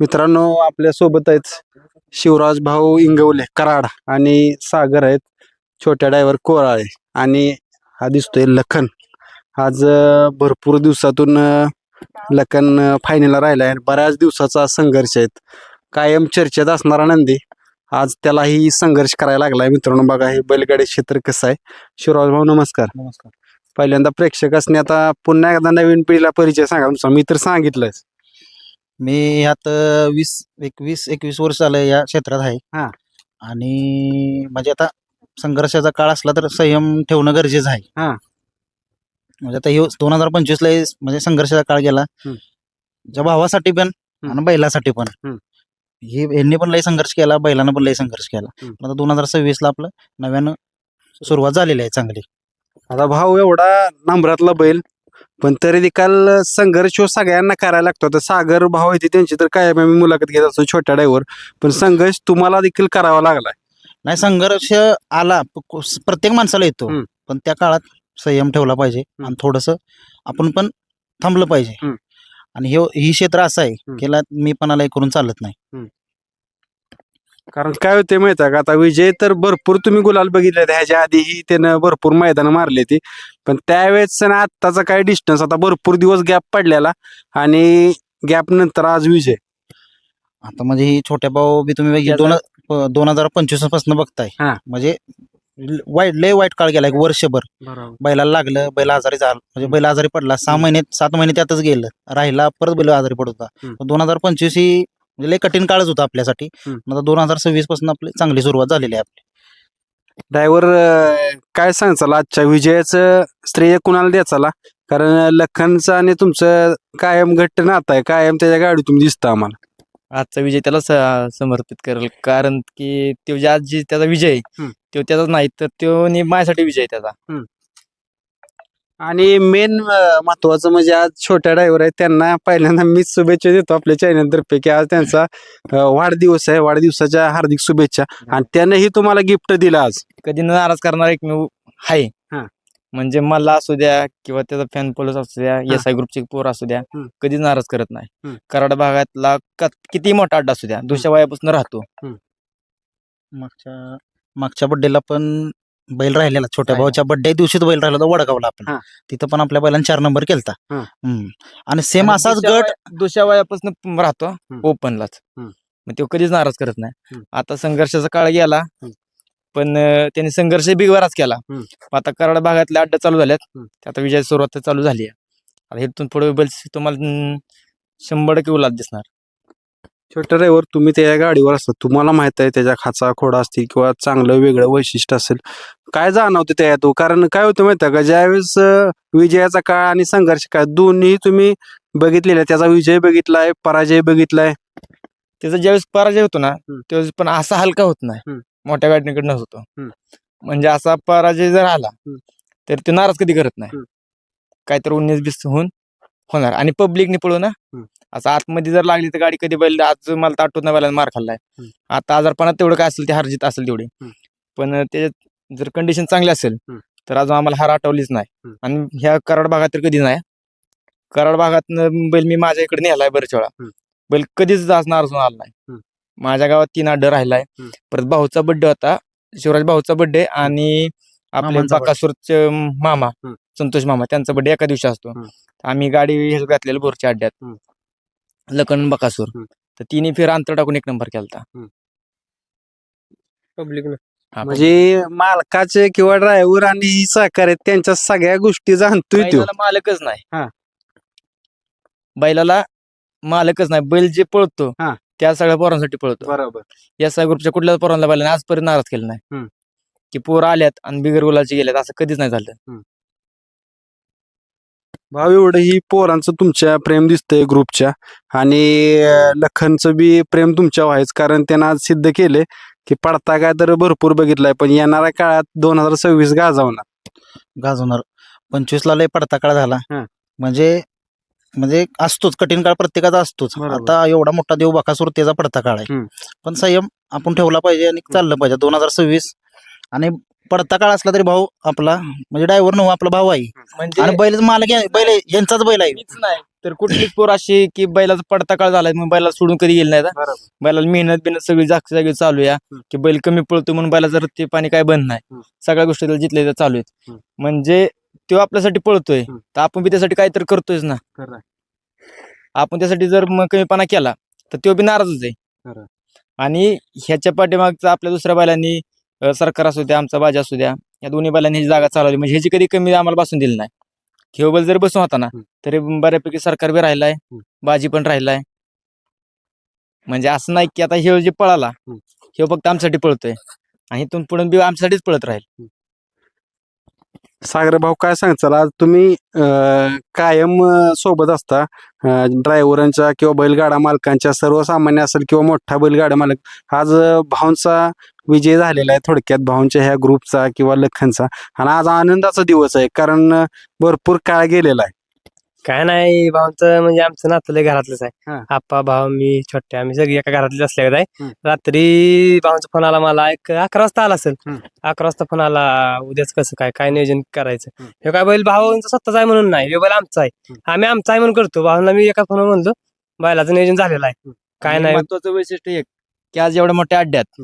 मित्रांनो आपल्यासोबत आहेत शिवराज भाऊ इंगवले कराड आणि सागर आहेत छोट्या ड्रायव्हर कोराळे. आणि हा दिसतोय लखन. आज भरपूर दिवसातून लखन फायनलला राहिलाय आणि बऱ्याच दिवसाचा संघर्ष आहेत. कायम चर्चेत असणारा नंदी आज त्यालाही संघर्ष करायला लागलाय. मित्रांनो बघा हे बैलगाडी क्षेत्र कसं आहे. शिवराज भाऊ नमस्कार. नमस्कार. पहिल्यांदा प्रेक्षकासनी आता पुन्हा एकदा नवीन पिढीला परिचय सांगा. तुमचा मी तर सांगितलंच. मी ह्यात वीस एकवीस एकवीस वर्ष झालं या क्षेत्रात आहे हा. आणि म्हणजे आता संघर्षाचा काळ असला तर संयम ठेवणं गरजेचं आहे हा. म्हणजे आता हे दोन हजार पंचवीस ला हे म्हणजे संघर्षाचा काळ गेला हम्म. ज्या भावासाठी पण हम्म. आणि बैलासाठी पण हम्म. हे यांनी पण लय संघर्ष केला बैलानं पण लय संघर्ष केला हम्म. पण आता दोन हजार सव्वीस ला आपलं नव्यानं सुरुवात झालेली आहे चांगली आता भाऊ एवढा नंबरातला बैल पण तरी देखील संघर्ष ह्यो सगळ्यांना करायला लागतो. आता सागर भाऊ आहे त्यांची तर काय मी मुलाखत घेत असतो छोट्या ड्रायव्हर पण संघर्ष तुम्हाला देखील करावा लागलाय. नाही संघर्ष आला प- को- प्रत्येक माणसाला येतो. हम्म. पण त्या काळात संयम ठेवला पाहिजे आणि थोडस आपण पण थांबलं पाहिजे. हम्म. आणि हे ही क्षेत्र असं आहे हम्म. केला मी पणाला हे करून चालत नाही. कारण काय होते माहिती आहे का? आता विजय तर भरपूर तुम्ही गुलाल बघितले ह्याच्या आधीही त्यानं भरपूर मैदान मारले ती पण त्यावेळेस ना आत्ताचा काय डिस्टन्स आता भरपूर दिवस गॅप पडलेला आणि गॅप नंतर आज विजय. आता म्हणजे ही छोट्या भाऊ बी तुम्ही बघितलं, दोन प- दोन हजार पंचवीसपासून बघताय. हा. म्हणजे ल- वाईट लय वाईट काळ गेला एक वर्षभर. बरोबर. बैलाला लागलं बैल आजारी झाला म्हणजे बैल आजारी पडला. सहा हम्म. महिने सात महिने त्यातच गेलं. राहिला परत बैल आजारी पडत हम्म. होता दोन हजार पंचवीस ही म्हणजे लय कठीण काळच होता आपल्यासाठी. हम्म. आता दोन हजार सव्वीसपासून आपली चांगली सुरुवात झालेली आहे आपली. ड्रायव्हर काय सांगचाल आजच्या विजयाचं श्रेय कुणाला द्याचाला कारण लखनचं आणि तुमचं कायम घट्ट नातं आहे. कायम त्याच्या गाडी तुम्ही दिसता आम्हाला. आजचा विजय त्याला स- समर्पित करेल. कारण की तो जे आज जी त्याचा विजय आहे, हम्म. तो त्याचाच नाही तर तो नि- माझ्यासाठी विजय आहे त्याचा. आणि मेन महत्वाचं म्हणजे आज छोट्या ड्रायव्हर आहेत त्यांना पहिल्यांदा मीच शुभेच्छा देतो आपल्या चॅनलतर्फे की आज त्यांचा वाढदिवस आहे वाढदिवसाच्या हार्दिक शुभेच्छा आणि त्यानेही तुम्हाला गिफ्ट दिलं आज कधी नाराज करणार एक मी आहे हा. म्हणजे मला असू द्या किंवा त्याचा फॅन फॉलोअर्स असू द्या. एस आय ग्रुपचे पोर असू द्या. कधीच नाराज करत नाही. कराड भागातला किती मोठा अड्डा असू द्या दुसऱ्या वयापासून राहतो मागच्या मागच्या बड्डेला पण बैल राहिलेला छोट्या. भाऊच्या बड्डे दिवशीच बैल राहिला होता वडगावला आपण हा. तिथं पण आपल्या बैलांनी चार नंबर केलता हा. हम्म. आणि सेम असाच दुसऱ्या गट वया- दुसऱ्या वयापासून राहतो ओपनलाच हम्म. मग तो कधीच नाराज करत नाही हम्म. आता संघर्षाचा काळ गेला हम्म. पण अं, त्यांनी संघर्ष बिगवाराच केला हम्म. आता कराड भागातले अड्डा चालू झाल्यात हम्म. ते आता विजय सुरुवात चालू झाली आहे आता इथून पुढे बैल तुम्हाला शंभर टक्के उलाद दिसणार छोट्या ड्रायव्हर तुम्ही त्या गाडीवर असता तुम्हाला माहीत आहे त्याच्या खाचा खोडा असतील किंवा चांगलं वेगळं वैशिष्ट्य असेल काय जाणवते त्यात कारण काय होतं माहिती का ज्यावेळेस अं, विजयाचा काळ आणि संघर्ष काळ दोन्ही तुम्ही बघितलेले आहे. त्याचा विजय बघितलाय पराजय बघितलाय त्याचा ज्यावेळेस पराजय होतो ना हम्म. त्यावेळेस पण असा हलका होत नाही. मोठ्या गाडीकडनं होतो हम्म. म्हणजे असा पराजय जर आला हम्म. तर तो नाराज कधी करत नाही हम्म. काहीतरी उन्नीस बीस होऊन होणार आणि पब्लिकने पळू ना हम्म. असं आतमध्ये जर लागली तर गाडी कधी बैल आज मला तर आठवत नाही मार खाल्लाय हम्म. आता आजारपणात तेवढं काय असेल ते हारजीत असेल तेवढी हम्म. पण त्याच्यात जर कंडिशन चांगली असेल हम्म. तर अजून आम्हाला हार आठवलीच नाही हम्म. आणि ह्या कराड भागात तर कधी नाही कराड भागात बैल मी माझ्या इकडे नेलाय बरेच वेळा हम्म. बैल कधीच जास्त नाराज होऊन आला नाही हम्म. माझ्या गावात तीन अड्डा राहिलाय हम्म. परत भाऊचा बड्डे होता शिवराज भाऊचा बड्डे आणि आपले मामांचा birthday. बाकासूरचे मामा हम्म. संतोष मामा त्यांचा बड्डे एका दिवशी असतो हम्म. आम्ही गाडी घातलेलं बोरच्या अड्ड्यात हम्म. लखन बकासूर. हम्म. तर तिन्ही फेर अंतर टाकून एक नंबर केलता. पब्लिक हा, म्हणजे मालकाचे किंवा ड्रायव्हर आणि सहकारी आहेत, त्यांच्या सगळ्या गोष्टी जाणतोय तो. बैलाला मालकच नाही. हा. बैलाला मालकच नाही. बैल जे पळतो हा. त्या सगळ्या पोरांसाठी पळतो. बरोबर. या सगळ्या ग्रुपच्या कुठल्याच पोरांना बैलाने आजपर्यंत नाराज केलं नाही. हम्म. की पोर आल्यात आणि बिगर गुलाची गेल्यात असं कधीच नाही झालं. भाऊ एवढं ही पोरांचं तुमच्या प्रेम दिसतंय ग्रुपच्या. आणि लखनचं बी प्रेम तुमच्यावर आहेच कारण त्यानं आज सिद्ध केले की पडता काय तर भरपूर बघितलाय पण येणाऱ्या काळात दोन हजार सव्वीस गाजवणार. गाजवणार. पंचवीस ला लय पडता काळ झाला. हा. म्हणजे म्हणजे असतोच कठीण काळ प्रत्येकाचा असतोच. बरोबर. आता एवढा मोठा देव बाकासूर त्याचा पडता काळ आहे. हम्म. पण संयम आपण ठेवला पाहिजे आणि चाललं पाहिजे. दोन हजार सव्वीस आणि पडता काळ असला तरी भाऊ आपला म्हणजे ड्रायव्हर नव्ह आपला भाऊ आहे म्हणजे आणि बैल मालक या- बैल आहे, यांचाच बैल आहे मीच नाही तर कुठलीच पोर अशी की बैलाचा पडता काळ झालाय मग बैला सोडून कधी गेले नाही आता. बैलाला मेहनत बिनत सगळी जागच्या जागी चालू हम्म. की बैल कमी पळतो म्हणून बैलाचं रत्ती पाणी काय बंद नाही हम्म. सगळ्या गोष्टी त्याला जिथल्या तिथं चालू आहेत हम्म. म्हणजे तो आपल्यासाठी पळतोय हम्म. तर आपण बी त्यासाठी काहीतरी करतोयच ना खरं आपण त्यासाठी जर मग कमीपणा केला तर तो बी नाराजच खरं. आहे आणि ह्याच्या पाठीमागचा आपल्या दुसऱ्या बैलांनी सरकार असू द्या आमचा बाजा असू द्या या दोन्ही बैलांनी ही जागा चालवली. म्हणजे ह्याची कधी कमी आम्हाला बसून दिली नाही. ह्यो बैल जर बसून होता ना. तरी बऱ्यापैकी सरकार बी राहिलाय. बाजी पण राहिलाय. म्हणजे असं नाही की आता ह्यो जे पळाला. ह्यो फक्त आमच्यासाठी पळतोय आणि इथून पुढे बी आमच्यासाठीच पळत राहील. सागर भाऊ काय सांगचाल आज तुम्ही अं, कायम अं, सोबत असता. ड्रायव्हरांच्या किंवा बैलगाडा मालकांच्या सर्वसामान्य असेल किंवा मोठा बैलगाडा मालक आज अं, भाऊंचा विजय झालेला आहे थोडक्यात भाऊंच्या ह्या ग्रुपचा किंवा लखनचा आणि आज आनंदाचा दिवस आहे कारण भरपूर काळ गेलेला आहे काय नाही भाऊचं म्हणजे आमचं नातं लय घरातलंच हा. आहे आप्पा भाऊ मी छोटे आम्ही सगळी एका घरातलीच असल्या आहे हम्म. रात्री भाऊचा फोन आला मला एक अकरा वाजता आला असेल हम्म. अकरा वाजता फोन आला उद्याच कसं काय काय नियोजन करायचं हम्म. हे काय बैल भाऊंचा स्वतःचा आहे म्हणून नाही हे बैल आमचा आहे हम्म. आम्ही आमचा आहे म्हणून करतो भाऊला मी एका फोन म्हणलो बैलाचं नियोजन झालेलं आहे. काय आणि नाही महत्वाचं वैशिष्ट्य एक की आज एवढ्या मोठ्या अड्ड्यात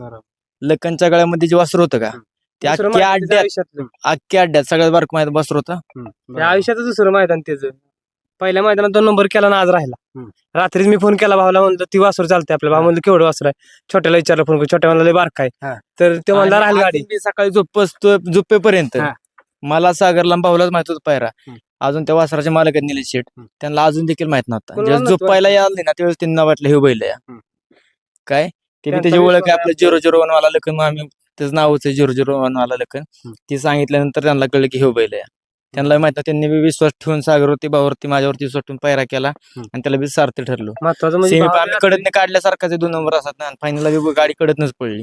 लखनच्या गळ्यामध्ये जे वस्त्र होतं का? ते दुसरं अख्ख्या मैदान अड्ड्यात आयुष्यातलं. अख्ख्या अड्ड्यात सगळ्यात बारक माहिती वस्त्र होतं. त्या आयुष्याचं दुसरं मैदान त्याचं. पहिल्या मैदानात दोन नंबर केला ना आज राहिला. हम्म. रात्रीच मी फोन केला भाऊला म्हणलं ती वासर चालते आपल्या भाऊ. म्हणलं केवढं वासर आहे? छोट्याला विचारलं फोन करून. छोट्या म्हणलं लय बारक हा. आहे तर ते म्हणला आणि राहील गाडी. बी सकाळी झोपतो झोपेपर्यंत हा. मला सागरला भाऊलाच माहीत होतं पायरा. हम्म. अजून त्या वासराचे मालक आहेत निलेश शेठ. हम्म. त्यांना अजून देखील माहीत नव्हतं. कोणाला नव्हतं झोपायला आले ना त्यावेळेस त्यांना वाटलं हे बैल आहे. हम्म. काय? ते बी त्यांचा ओळख आहे आपलं झिरो झिरो वन वाला लखन मग आम्ही त्याचं नावच आहे झिरो झिरो वन वाला लखन. ती सांगितल्यानंतर त्यांना कळलं की हे बैल आहे. त्यांना माहीत त्यांनी बी विश्वास ठेवून सागरवरती भावावरती माझ्यावरती विश्वास ठेवून पायरा केला. आणि त्याला बी सारथी ठरलो. सेमी आम्ही कडत काढल्यासारखाच दोन नंबर असतात ना. फायनलला बी गाडी कडतनच पडली.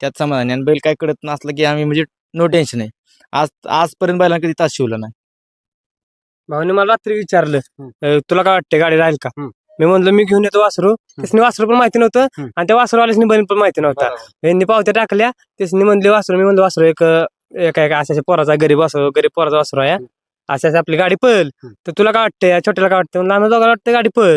त्यात समाधान. आणि बैल काय कडत नसलं की आम्ही म्हणजे नो टेन्शन आहे. आज आजपर्यंत बैलांना कधी तास शिवला नाही. भाऊने मला रात्री विचारलं तुला काय वाटतं गाडी राहील का. मी म्हणलं मी घेऊन येतो वासरू. त्यासनी वासरू पण माहिती नव्हतं. आणि त्या वासरूवाल्यासनी बैल पण माहिती नव्हता. यांनी पावत्या टाकल्या. त्यासनी म्हणले वासरू मी म्हणलं वासरू एक एका एका अशा पोराचा गरीब वासरू गरीब पोराचा वासरू आहे अशा अशा आपली गाडी पळ. तर तुला काय वाटतं या छोट्याला काय वाटतं आम्ही दोघांना वाटतं गाडी पळ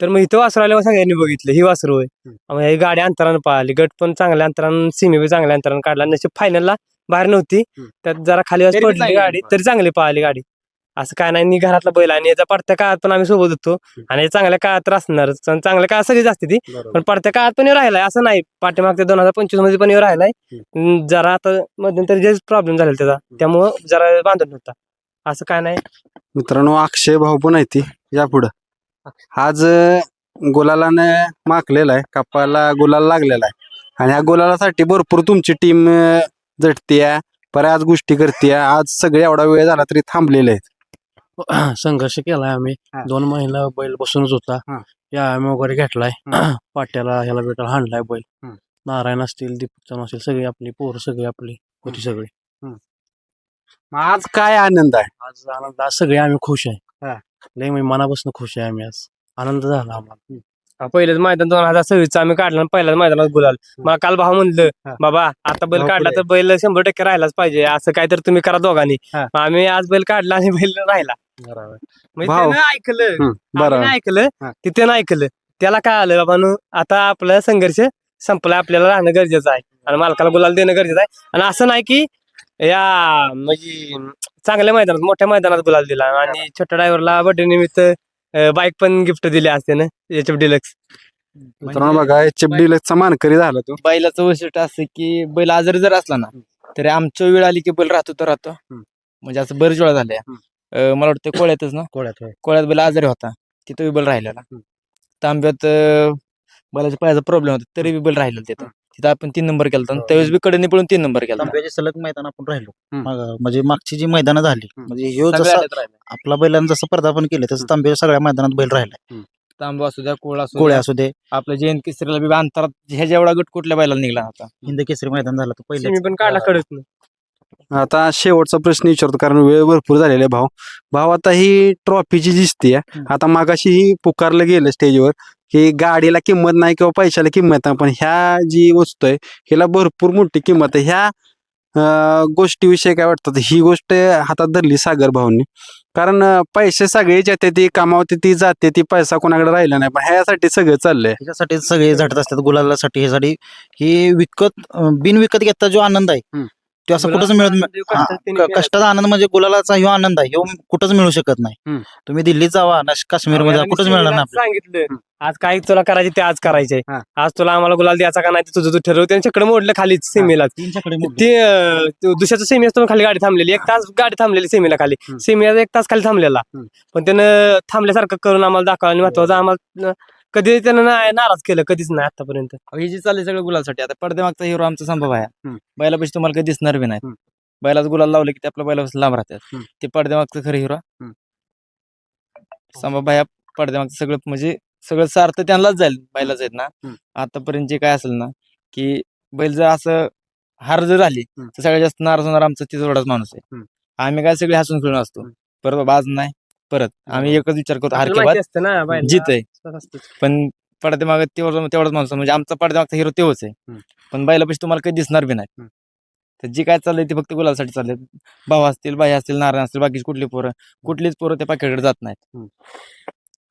तर मग इथं वासरू आल्यावर सगळ्यांनी बघितलं ही वासरू आहे ही गाडी अंतरानं पळाली गट पण चांगल्या अंतरानं सिमी बी चांगल्या अंतरानं काढला. नशीब फायनलला बाहेर नव्हती. त्यात जरा खाली पडली गाडी. तरी चांगली पळाली गाडी. असं काय नाही घरातला बैल आणि याचा पडत्या काळात पण आम्ही सोबत होतो. आणि चांगल्या काळात तर असणारच चांगल्या काळात सगळीच असते ती. पण पडत्या काळात पण राहिलाय असं नाही. पाठीमागच्या दोन हजार पंचवीसमध्ये पण राहिलाय. जरा आता मध्यंतरी जे प्रॉब्लेम झाला त्याचा. त्यामुळं जरा बांधून होता असं काय नाही. मित्रांनो अक्षय भाऊ पण आहे ती. या पुढं. आज गुलालानं माखलेला आहे. कपाला गुलाल लागलेला आहे. आणि ह्या गुलालासाठी भरपूर तुमची टीम झटतीय. बऱ्याच गोष्टी करते आज सगळे एवढा वेळ झाला तरी थांबलेले आहेत. संघर्ष केलाय आम्ही. दोन महिना बैल बसूनच होता. हा. व्यायाम वगैरे घेतलाय. पाट्याला ह्याला बेटाला हाणलाय बैल. नारायण असतील दीपक चव्हाण असतील सगळी आपली पोरं सगळी आपली होती सगळी. आज काय आनंद आहे? आज आनंद आज सगळे आम्ही खुश. आहे. लय म्हणजे मनापासून खुश आहे आम्ही आज. आनंद झाला आम्हाला. पहिलेच मैदान दोन हजार सव्वीसचं आम्ही काढलं आणि पहिल्याच मैदानात गुलाल. मला काल भाऊ म्हणलं. बाबा आता बैल काढला. तर बैल शंभर टक्के राहिलाच पाहिजे. असं काय तर तुम्ही करा दोघांनी. आम्ही आज बैल काढला आणि बैल राहिला. म्हणजे. त्यानं ऐकलं. बरोबर ऐकलं. हा. ते त्यानं ऐकलं. त्याला काय आलं बाबांनो आता आपला संघर्ष संपला आपल्याला राहणं गरजेचं आहे. आणि मालकाला गुलाल देणं गरजेचं आहे. आणि असं नाही की या म्हणजे चांगल्या मैदानात मोठ्या मैदानात गुलाल दिला. आणि छोट्या ड्रायव्हरला बर्थडे निमित्त बाईक पण गिफ्ट दिली असते ना एच एफ डिलक्स मित्रांनो बघा एच एफ चा मानकरी झाला तो. बैलाचं वैशिष्ट्य असं की बैल आजारी जर असला ना तरी आमच्या वेळ आली की बैल राहतो तर राहतो. हम्म. म्हणजे असं बरेच वेळा मला वाटतं कोळ्यातच ना? कोळ्यात होय. कोळ्यात बैल आजारी होता. तिथं बी बैल राहिलेला. हम्म. तांब्यात अं, बैलाच्या पायाचा प्रॉब्लेम होता. तरी बी बैल राहिलेला तिथं. तिथं आपण तीन नंबर केला होता. त्यावेळेस बी कडे पळून तीन नंबर केला तांब्याचे सलग मैदान आपण राहिलो. हम्म. मग- म्हणजे मागची जी मैदानं झाली हम्म. म्हणजे ह्यो जसा. आपला बैलांना जसं पदार्पण केलं तसं तांब्याच्या सगळ्या मैदानात बैल राहिला तांबा असू द्या कोळा असू कोळ्या द्या. असू दे. आपल्या जयंत केसरीला बी अंतरात ह्याच्या एवढा गट कुठल्या बैलाला निघला होता? हिंद केसरी मैदान झालं तर मी पहिले पण काढला कडत आता शेवटचा प्रश्न विचारतो कारण वेळ भरपूर झालेला आहे भाऊ. भाऊ आता ही ट्रॉफीची दिसते. आता मागाशी ही पुकारलं गेलं स्टेजवर की गाडीला किंमत नाही किंवा पैशाला किंमत नाही पण ह्या जी वस्तू आहे हिला भरपूर मोठी किंमत आहे. ह्या गोष्टीविषयी काय वाटतं? ही गोष्ट हातात धरली सागर भाऊंनी. कारण पैसे सगळे जाते ती कमावते ती जाते ती पैसा कोणाकडे राहिला नाही. पण ह्यासाठी सगळं चाललंय. ह्याच्यासाठी सगळे झटत असतात गुलालासाठी. ह्यासाठी हे विकत बिनविकत घेता जो आनंद आहे. तो असं कुठंच मिळत हा, क- कष्टाचा आनंद म्हणजे गुलालाचा ह्यो आनंद आहे. ह्यो कुठंच मिळू शकत नाही. हम्म. तुम्ही दिल्लीत जावा काश्मीरमध्ये कुठंच मिळणार नाही आपल्याला. सांगितलं. आज काय तुला करायचे ते आज करायचे हा. आज तुला आम्हाला गुलाल द्यायचा का नाही ते तुझं तू ठरव. त्याने चक्र मोडलं खालीच सीमेला. ते अं, ते दुसऱ्याचं सेमी खाली गाडी थांबलेली. एक तास गाडी थांबलेली सेमीला खाली. हम्म. सेमीला एक तास खाली थांबलेला. हम्म. पण त्यानं थांबल्यासारखं करून आम्हाला दाखवलं आणि महत्वाचं आम्हाला कधी त्यानं नाही नाराज केलं कधीच नाही आतापर्यंत अहो, हे जे चाललंय सगळं गुलालसाठी आता पडद्यामागचा हिरो आमचा संभव आहे हम्म. बैलापाशी तुम्हाला काही दिसणार बी नाही हम्म. बैलाच गुलाल लावले की ते आपल्या बैलापासून लांब राहतात हम्म. ते पडद्यामागचं खरं हिरो हम्म. संभव भाया पडद्यामागचं सगळं म्हणजे सगळं सार्थ त्यांनाच जाईल बैलाच आहेत ना हम्म. आतापर्यंत जे काय असेल ना की बैल जर असं हार जर झाली हम्म. तर सगळ्यात जास्त नाराज होणार आमचा तिथं माणूस आहे हम्म. आम्ही काय सगळे हसून खेळून असतो हम्म. बाबा आज नाही परत आम्ही एकच विचार करतो हार आपल्याला किंवा माहिती असतं ना बैलाला. जीत आहे. पण पडद्यामागे तेवढं तेवढाच माणूस आहे. म्हणजे आमचा पडद्यामागचा हिरो तेवढच आहे हम्म. पण बैलापाशी तुम्हाला काही दिसणार बी नाही हम्म. तर जे काय चाललंय ते फक्त गुलासाठी चाललंय भाऊ असतील बाई असतील नारायण असतील बाकीची कुठली पोरं कुठलीच पोरं त्या पाकिटकडे जात नाहीत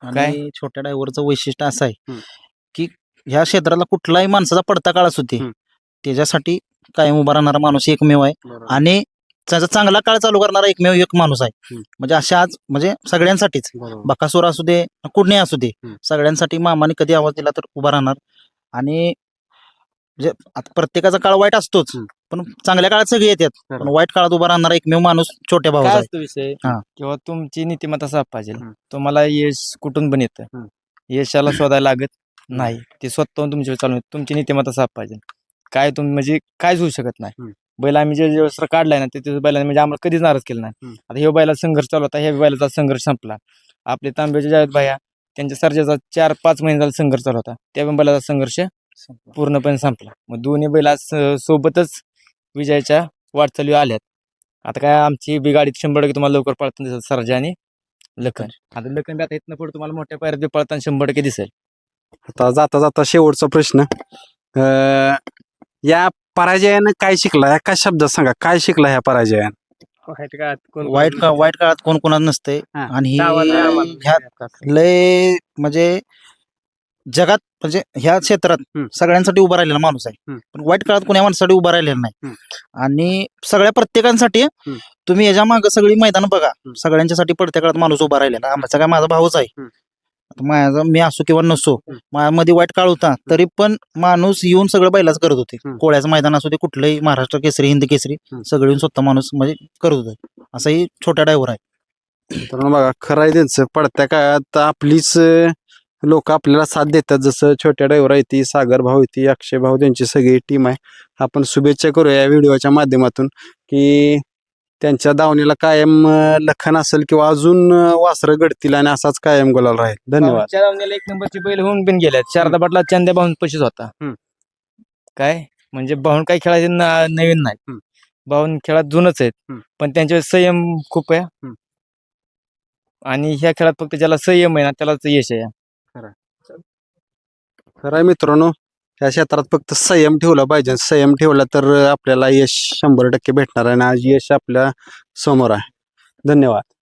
काय? छोट्या ड्रायव्हरचं वैशिष्ट्य असं आहे हम्म. की ह्या क्षेत्राला कुठलाही माणसाचा पडता काळ असू दे हम्म. त्याच्यासाठी कायम उभा राहणारा माणूस एकमेव आहे आणि त्याचा चांगला काळ चालू करणारा एकमेव एक माणूस आहे हम्म. म्हणजे अशा आज म्हणजे सगळ्यांसाठीच बरोबर. बकासूर असू दे कुठने असू दे हम्म. सगळ्यांसाठी मामाने कधी आवाज दिला तर उभा राहणार आणि म्हणजे आता प्रत्येकाचा काळ वाईट असतोच हम्म. पण चांगल्या काळात सगळे येतात. पण वाईट काळात उभा राहणारा एकमेव माणूस छोट्या काय आहे असतो विषय हा. किंवा तुमची नीतिमत्ता साफ पाहिजे हम्म. तुम्हाला यश कुठून पण येतं हम्म. यशाला शोधायला लागत नाही ते स्वतःहून तुमच्या चालू तुमची नीतिमत्ता साफ पाहिजे काय तुम्ही म्हणजे कायच होऊ शकत नाही हम्म. बैल आम्ही जे जे काढलाय ना ते बैलाने म्हणजे आम्हाला कधीच नाराज केलं नाही. आता हे बैला संघर्ष चालू होता ह्या बैलाचा संघर्ष संपला. आपले तांब्याचे जावेद भाया त्यांच्या सर्जाचा चार पाच महिने झाला संघर्ष चालू होता. त्या पण बैलाचा संघर्ष पूर्णपणे संपला. मग दोन्ही बैल सोबतच विजयाच्या वाटचाली आल्यात. आता काय आमची बी गाडीत शंभर टक्के तुम्हाला लवकर पळताना दिसेल सरजा आणि लखन. आता लखन बी आता इथनं पुढे तुम्हाला मोठ्या पायऱ्यात बी पळताना शंभर टक्के दिसेल. आता जाता जाता शेवटचा प्रश्न. अं, या पराजयानं काय शिकला या काय शब्दात सांगा काय शिकला ह्या पराजयानं वाईट काळात कोण- वाईट काळात कोण कोणात नसते हा. आणि ही- आम्हाला. ह्या लय म्हणजे जगात म्हणजे ह्या क्षेत्रात हम्म. सगळ्यांसाठी उभा राहिलेला माणूस आहे हम्म. पण वाईट काळात कोण्या माणसासाठी उभा राहिलेला नाही. आणि सगळ्या प्रत्येकांसाठी. तुम्ही याच्या मागे सगळी मैदान बघा. सगळ्यांच्यासाठी पडत्या काळात माणूस उभा राहिलेला आमचा काय माझा भाऊच आहे हम्म. माझा मी असो किंवा नसो. माझ्यामध्ये वाईट काळ होता तरी पण माणूस येऊन सगळं बैलाच करत होते. कोळ्याचं मैदान असू दे कुठलंही महाराष्ट्र केसरी हिंद केसरी. सगळे येऊन स्वतः माणूस म्हणजे करत होते असाही छोटा ड्रायव्हर आहे तर बघा खरं आहे त्यांचं पडत्या काळात आपलीच लोक आपल्याला साथ देतात जसं छोट्या ड्रायव्हर आहे ती सागर भाऊ आहे ती अक्षय भाऊ त्यांची सगळी टीम आहे आपण शुभेच्छा करूया या व्हिडिओच्या माध्यमातून की त्यांच्या दावणीला कायम अं, लखन असेल किंवा अजून वासरं घडतील आणि असाच कायम गोलाल राहील. धन्यवाद. चार राऊंडला एक नंबरची बैल होऊन पण गेल्यात. शारदा पाटला चंद्या भाऊन पशीच होता. हम्म. काय? म्हणजे भाऊन काही खेळायचे न- नवीन नाही. हम्म. भाऊन खेळात जुनच आहेत. हम्म. पण त्यांच्यावर संयम खूप आहे. हम्म. आणि ह्या खेळात फक्त ज्याला संयम आहे ना त्यालाच यश आहे. खरं मित्रांनो. या क्षेत्रात फक्त संयम ठेवला पाहिजे. संयम ठेवला तर आपल्याला यश शंभर टक्के भेटणार आहे आणि आज यश आपल्यासमोर आहे. धन्यवाद.